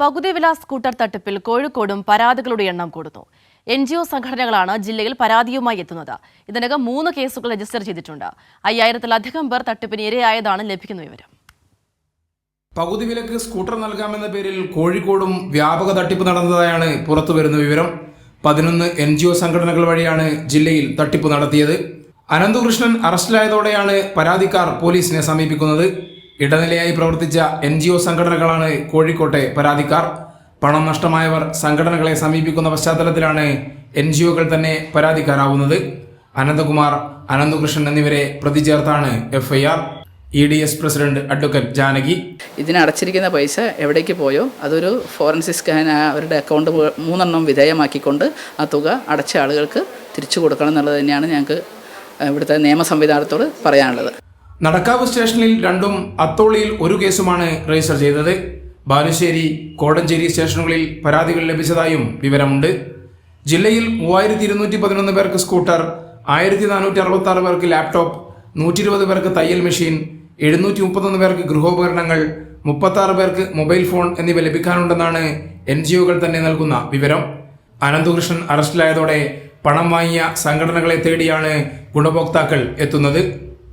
പകുതി വില സ്കൂട്ടർ തട്ടിപ്പിൽ കോഴിക്കോടും പരാതികളുടെ എണ്ണം കൂടുന്നു. എൻ ജി ഒ സംഘടനകളാണ് ജില്ലയിൽ പരാതിയുമായി എത്തുന്നത്. ഇതിനകം മൂന്ന് കേസുകൾ രജിസ്റ്റർ ചെയ്തിട്ടുണ്ട്. അയ്യായിരത്തിലധികം പേർ തട്ടിപ്പിന് ഇരയായതാണ് ലഭിക്കുന്ന വിവരം. പകുതി വിലക്ക് സ്കൂട്ടർ നൽകാമെന്ന പേരിൽ കോഴിക്കോടും വ്യാപക തട്ടിപ്പ് നടന്നതായാണ് പുറത്തുവരുന്ന വിവരം. പതിനൊന്ന് എൻ ജി ഒ സംഘടനകൾ വഴിയാണ് ജില്ലയിൽ തട്ടിപ്പ് നടത്തിയത്. അനന്തകൃഷ്ണൻ അറസ്റ്റിലായതോടെയാണ് പരാതിക്കാർ പോലീസിനെ സമീപിക്കുന്നത്. ഇടനിലയായി പ്രവർത്തിച്ച എൻ ജി ഒ സംഘടനകളാണ് കോഴിക്കോട്ടെ പരാതിക്കാർ. പണം നഷ്ടമായവർ സംഘടനകളെ സമീപിക്കുന്ന പശ്ചാത്തലത്തിലാണ് എൻ ജി ഒകൾ തന്നെ പരാതിക്കാരാവുന്നത്. അനന്തകുമാർ അനന്തകൃഷ്ണൻ എന്നിവരെ പ്രതി ചേർത്താണ് FIR. E D S president advocate Janaki. ഇതിനടച്ചിരിക്കുന്ന പൈസ എവിടേക്ക് പോയോ? അതൊരു ഫോറൻസിക് സ്കാൻ അവരുടെ അക്കൗണ്ട് മൂന്നെണ്ണം വിധേയമാക്കിക്കൊണ്ട് ആ തുക അടച്ച ആളുകൾക്ക് തിരിച്ചു കൊടുക്കണം എന്നുള്ളത് തന്നെയാണ് ഞങ്ങൾക്ക് ഇവിടുത്തെ നിയമ സംവിധാനത്തോട് പറയാനുള്ളത്. നടക്കാവ് സ്റ്റേഷനിൽ രണ്ടും അത്തോളിയിൽ ഒരു കേസുമാണ് രജിസ്റ്റർ ചെയ്തത്. ബാലുശ്ശേരി കോടഞ്ചേരി സ്റ്റേഷനുകളിൽ പരാതികൾ ലഭിച്ചതായും വിവരമുണ്ട്. ജില്ലയിൽ മൂവായിരത്തി ഇരുന്നൂറ്റി പതിനൊന്ന് പേർക്ക് സ്കൂട്ടർ ആയിരത്തി നാനൂറ്റി അറുപത്തി ആറ് പേർക്ക് ലാപ്ടോപ്പ് നൂറ്റി ഇരുപത് പേർക്ക് തയ്യൽ മെഷീൻ എഴുന്നൂറ്റി മുപ്പത്തൊന്ന് പേർക്ക് ഗൃഹോപകരണങ്ങൾ മുപ്പത്തി ആറ് പേർക്ക് മൊബൈൽ ഫോൺ എന്നിവ ലഭിക്കാനുണ്ടെന്നാണ് എൻ ജി ഒകൾ തന്നെ നൽകുന്ന വിവരം. അനന്തകൃഷ്ണൻ അറസ്റ്റിലായതോടെ പണം വാങ്ങിയ സംഘടനകളെ തേടിയാണ് ഗുണഭോക്താക്കൾ എത്തുന്നത്.